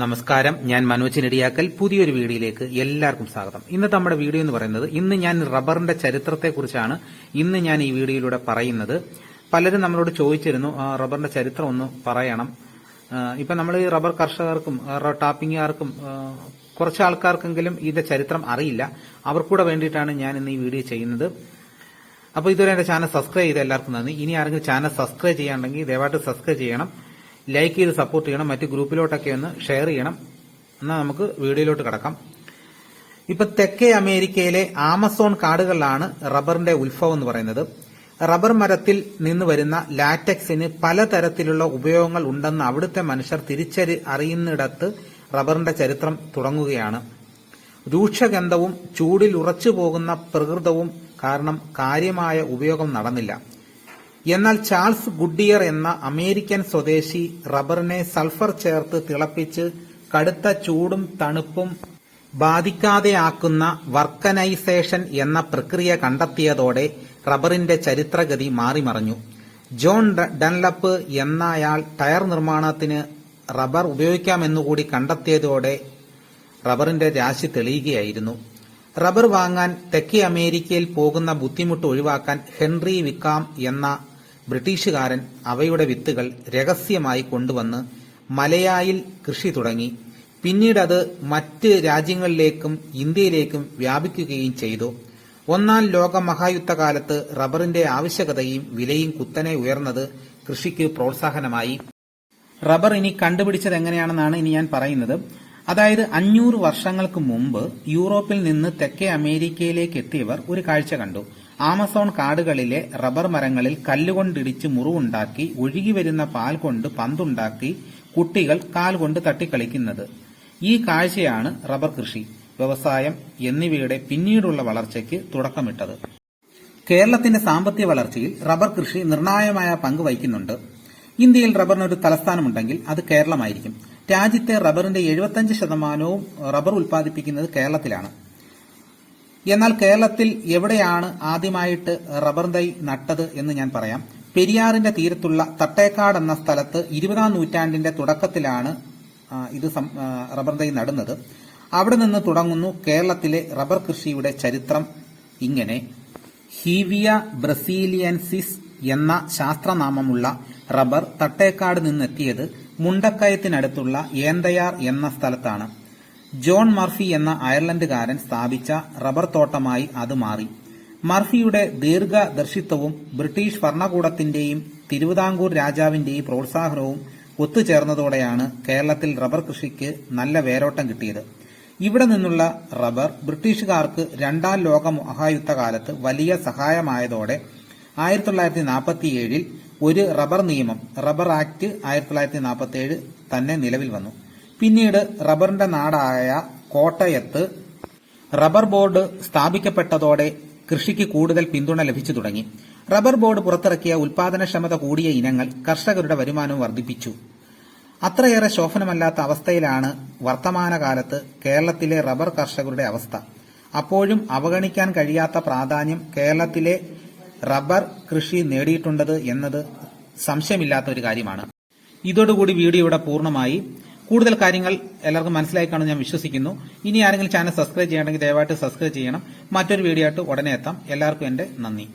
നമസ്കാരം. ഞാൻ മനോജ് നെടിയാക്കൽ പുതിയൊരു വീഡിയോയിലേക്ക് എല്ലാവർക്കും സ്വാഗതം. ഇന്ന് നമ്മുടെ വീഡിയോ എന്ന് പറയുന്നത് ഇന്ന് ഞാൻ റബ്ബറിന്റെ ചരിത്രത്തെക്കുറിച്ചാണ്. ഇന്ന് ഞാൻ ഈ വീഡിയോയിലൂടെ പറയുന്നത്. പലരും നമ്മളോട് ചോദിച്ചിരുന്നു റബ്ബറിന്റെ ചരിത്രം ഒന്ന് പറയണം. ഇപ്പം നമ്മൾ ഈ റബ്ബർ കർഷകർക്കും ടാപ്പിംഗുകാർക്കും കുറച്ച് ആൾക്കാർക്കെങ്കിലും ഇതിന്റെ ചരിത്രം അറിയില്ല. അവർക്കൂടെ വേണ്ടിയിട്ടാണ് ഞാൻ ഇന്ന് ഈ വീഡിയോ ചെയ്യുന്നത്. അപ്പോൾ ഇതുവരെ എന്റെ ചാനൽ സബ്സ്ക്രൈബ് ചെയ്ത എല്ലാവർക്കും നന്ദി. ഇനി ആരെങ്കിലും ചാനൽ സബ്സ്ക്രൈബ് ചെയ്യാണ്ടെങ്കിൽ ദയവായിട്ട് സബ്സ്ക്രൈബ് ചെയ്യണം. ലൈക്ക് ചെയ്ത് സപ്പോർട്ട് ചെയ്യണം മറ്റ് ഗ്രൂപ്പിലോട്ടൊക്കെ ഒന്ന് ഷെയർ ചെയ്യണം. എന്നാൽ നമുക്ക് വീഡിയോയിലോട്ട് കിടക്കാം. ഇപ്പൊ തെക്കേ അമേരിക്കയിലെ ആമസോൺ കാടുകളിലാണ് റബ്ബറിന്റെ ഉത്ഭവം എന്ന് പറയുന്നത്. റബ്ബർ മരത്തിൽ നിന്ന് വരുന്ന ലാറ്റക്സിന് പലതരത്തിലുള്ള ഉപയോഗങ്ങൾ ഉണ്ടെന്ന് അവിടുത്തെ മനുഷ്യർ തിരിച്ചറി അറിയുന്നിടത്ത് റബ്ബറിന്റെ ചരിത്രം തുടങ്ങുകയാണ്. രൂക്ഷഗന്ധവും ചൂടിൽ ഉറച്ചു പോകുന്ന പ്രകൃതവും കാരണം കാര്യമായ ഉപയോഗം നടന്നില്ല. എന്നാൽ ചാൾസ് ഗുഡിയർ എന്ന അമേരിക്കൻ സ്വദേശി റബ്ബറിനെ സൾഫർ ചേർത്ത് തിളപ്പിച്ച് കടുത്ത ചൂടും തണുപ്പും ബാധിക്കാതെയാക്കുന്ന വർക്കനൈസേഷൻ എന്ന പ്രക്രിയ കണ്ടെത്തിയതോടെ റബ്ബറിന്റെ ചരിത്രഗതി മാറിമറിഞ്ഞു. ജോൺ ഡൺലപ്പ് എന്നയാൾ ടയർ നിർമ്മാണത്തിന് റബ്ബർ ഉപയോഗിക്കാമെന്നുകൂടി കണ്ടെത്തിയതോടെ റബ്ബറിന്റെ രാശി തെളിയുകയായിരുന്നു. റബ്ബർ വാങ്ങാൻ തെക്കേ അമേരിക്കയിൽ പോകുന്ന ബുദ്ധിമുട്ട് ഒഴിവാക്കാൻ ഹെൻറി വിക്കാം എന്ന ബ്രിട്ടീഷുകാരൻ അവയുടെ വിത്തുകൾ രഹസ്യമായി കൊണ്ടുവന്ന് മലയായിൽ കൃഷി തുടങ്ങി. പിന്നീട് അത് മറ്റ് രാജ്യങ്ങളിലേക്കും ഇന്ത്യയിലേക്കും വ്യാപിക്കുകയും ചെയ്തു. ഒന്നാം ലോക മഹായുദ്ധകാലത്ത് റബ്ബറിന്റെ ആവശ്യകതയും വിലയും കുത്തനെ ഉയർന്നത് കൃഷിക്ക് പ്രോത്സാഹനമായി. റബ്ബർ ഇനി കണ്ടുപിടിച്ചത് എങ്ങനെയാണെന്നാണ് ഇനി ഞാൻ പറയുന്നത്. അതായത് അഞ്ഞൂറ് വർഷങ്ങൾക്ക് മുമ്പ് യൂറോപ്പിൽ നിന്ന് തെക്കേ അമേരിക്കയിലേക്ക് എത്തിയവർ ഒരു കാഴ്ച കണ്ടു. ആമസോൺ കാടുകളിലെ റബ്ബർ മരങ്ങളിൽ കല്ലുകൊണ്ടിടിച്ച് മുറിവുണ്ടാക്കി ഒഴുകി വരുന്ന പാൽ കൊണ്ട് പന്തുണ്ടാക്കി കുട്ടികൾ കാൽ കൊണ്ട് തട്ടിക്കളിക്കുന്നത്. ഈ കാഴ്ചയാണ് റബ്ബർ കൃഷി വ്യവസായം എന്നിവയുടെ പിന്നീടുള്ള വളർച്ചയ്ക്ക് തുടക്കമിട്ടത്. കേരളത്തിന്റെ സാമ്പത്തിക വളർച്ചയിൽ റബ്ബർ കൃഷി നിർണായകമായ പങ്ക് വഹിക്കുന്നുണ്ട്. ഇന്ത്യയിൽ റബ്ബറിന് ഒരു തലസ്ഥാനമുണ്ടെങ്കിൽ അത് കേരളമായിരിക്കും. രാജ്യത്തെ റബ്ബറിന്റെ എഴുപത്തഞ്ച് ശതമാനവും റബ്ബർ ഉൽപ്പാദിപ്പിക്കുന്നത് കേരളത്തിലാണ്. എന്നാൽ കേരളത്തിൽ എവിടെയാണ് ആദ്യമായിട്ട് റബ്ബർ തൈ നട്ടത് എന്ന് ഞാൻ പറയാം. പെരിയാറിന്റെ തീരത്തുള്ള തട്ടേക്കാട് എന്ന സ്ഥലത്ത് ഇരുപതാം നൂറ്റാണ്ടിന്റെ തുടക്കത്തിലാണ് ഇത് റബ്ബർ തൈ നടുന്നത്. അവിടെ നിന്ന് തുടങ്ങുന്നു കേരളത്തിലെ റബ്ബർ കൃഷിയുടെ ചരിത്രം. ഇങ്ങനെ ഹീവിയ ബ്രസീലിയൻസിസ് എന്ന ശാസ്ത്രനാമമുള്ള റബ്ബർ തട്ടേക്കാട് നിന്നെത്തിയത് മുണ്ടക്കയത്തിനടുത്തുള്ള ഏന്തയാർ എന്ന സ്ഥലത്താണ്. ജോൺ മർഫി എന്ന അയർലൻഡുകാരൻ സ്ഥാപിച്ച റബ്ബർ തോട്ടമായി അത് മാറി. മർഫിയുടെ ദീർഘദർശിത്വവും ബ്രിട്ടീഷ് ഭരണകൂടത്തിന്റെയും തിരുവിതാംകൂർ രാജാവിന്റെയും പ്രോത്സാഹനവും ഒത്തുചേർന്നതോടെയാണ് കേരളത്തിൽ റബ്ബർ കൃഷിക്ക് നല്ല വേരോട്ടം കിട്ടിയത്. ഇവിടെ നിന്നുള്ള റബ്ബർ ബ്രിട്ടീഷുകാർക്ക് രണ്ടാം ലോക മഹായുദ്ധകാലത്ത് വലിയ സഹായമായതോടെ ആയിരത്തി തൊള്ളായിരത്തി നാൽപ്പത്തിയേഴിൽ ഒരു റബ്ബർ നിയമം റബ്ബർ ആക്ട് ആയിരത്തി തൊള്ളായിരത്തി നാൽപ്പത്തിയേഴ് തന്നെ നിലവിൽ വന്നു. പിന്നീട് റബ്ബറിന്റെ നാടായ കോട്ടയത്ത് റബ്ബർ ബോർഡ് സ്ഥാപിക്കപ്പെട്ടതോടെ കൃഷിക്ക് കൂടുതൽ പിന്തുണ ലഭിച്ചു തുടങ്ങി. റബ്ബർ ബോർഡ് പുറത്തിറക്കിയ ഉൽപാദനക്ഷമത കൂടിയ ഇനങ്ങൾ കർഷകരുടെ വരുമാനം വർദ്ധിപ്പിച്ചു. അത്രയേറെ ശോഭനമല്ലാത്ത അവസ്ഥയിലാണ് വർത്തമാനകാലത്ത് കേരളത്തിലെ റബ്ബർ കർഷകരുടെ അവസ്ഥ. അപ്പോഴും അവഗണിക്കാൻ കഴിയാത്ത പ്രാധാന്യം കേരളത്തിലെ റബ്ബർ കൃഷി നേടിയിട്ടുണ്ടത് എന്നത് സംശയമില്ലാത്ത ഒരു കാര്യമാണ്. ഇതോടുകൂടി വീഡിയോ ഇവിടെ പൂർണമായി. കൂടുതൽ കാര്യങ്ങൾ എല്ലാവർക്കും മനസ്സിലായി കാണുമെന്ന് ഞാൻ വിശ്വസിക്കുന്നു. ഇനി ആരെങ്കിലും ചാനൽ സബ്സ്ക്രൈബ് ചെയ്യണമെങ്കിൽ ദയവായിട്ട് സബ്സ്ക്രൈബ് ചെയ്യണം. മറ്റൊരു വീഡിയോ ആയിട്ട് ഉടനെ എത്താം. എല്ലാവർക്കും എന്റെ നന്ദി.